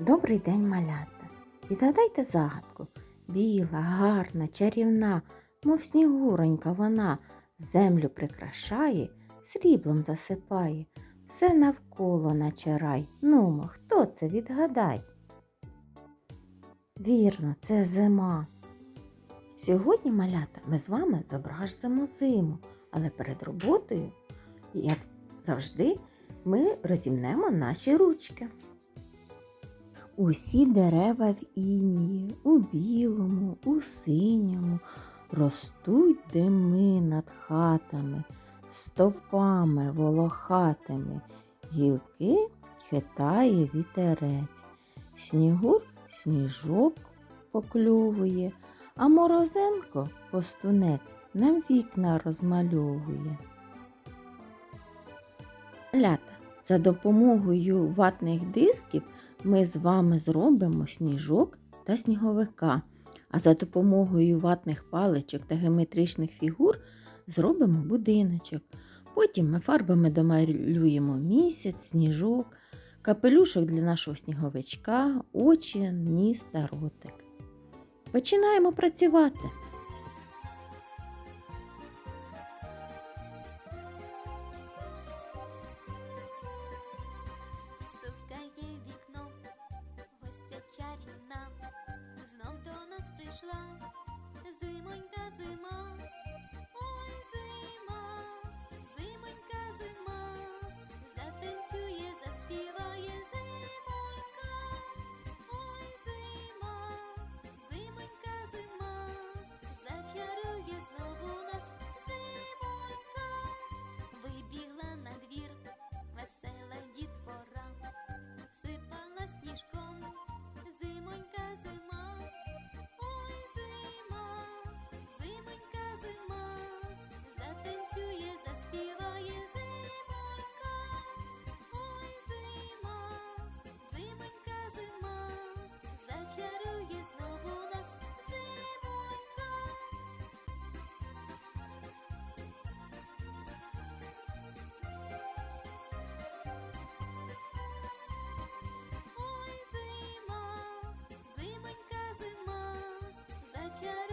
Добрий день, малята. Відгадайте загадку. Біла, гарна, чарівна, мов снігуронька вона, землю прикрашає, сріблом засипає, все навколо наче рай. Нумо, хто це відгадай? Вірно, це зима. Сьогодні, малята, ми з вами зображимо зиму, але перед роботою, як завжди, ми розімнемо наші ручки. Усі дерева в інії, у білому, у синьому, ростуть дими над хатами, стовпами волохатими, гілки хитає вітерець, снігур сніжок покльовує, а морозенко постунець нам вікна розмальовує. Лята, за допомогою ватних дисків ми з вами зробимо сніжок та сніговика, а за допомогою ватних паличок та геометричних фігур зробимо будиночок. Потім ми фарбами домалюємо місяць, сніжок, капелюшок для нашого сніговичка, очі, ніс та ротик. Починаємо працювати. Çare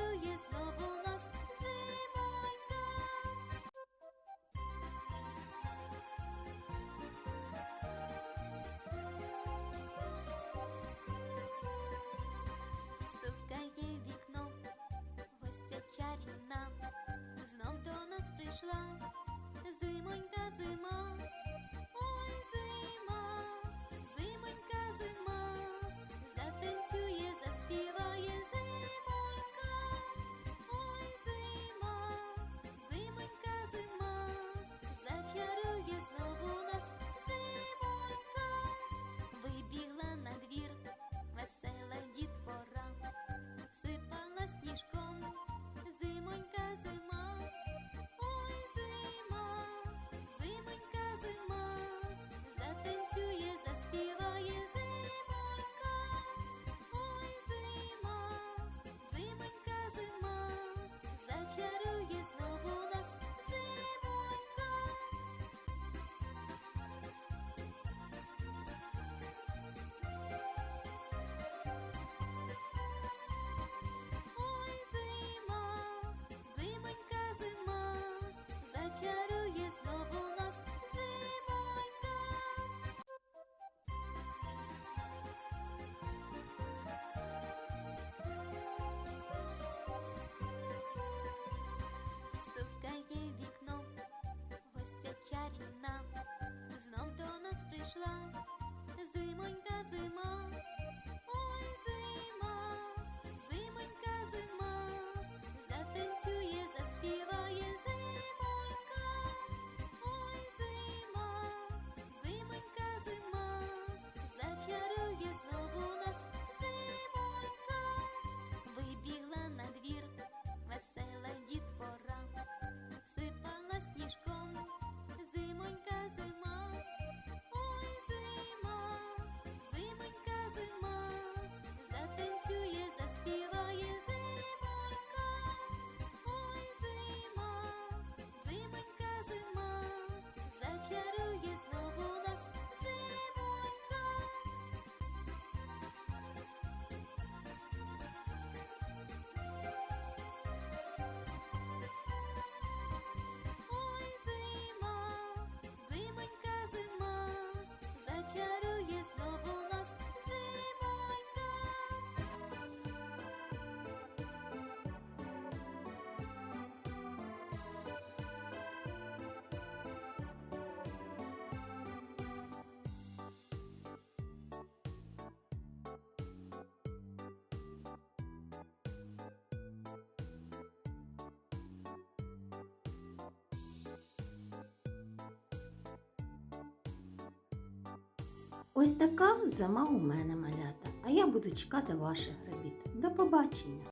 Shut Ось така зима у мене малята, а я буду чекати ваших робіт. До побачення!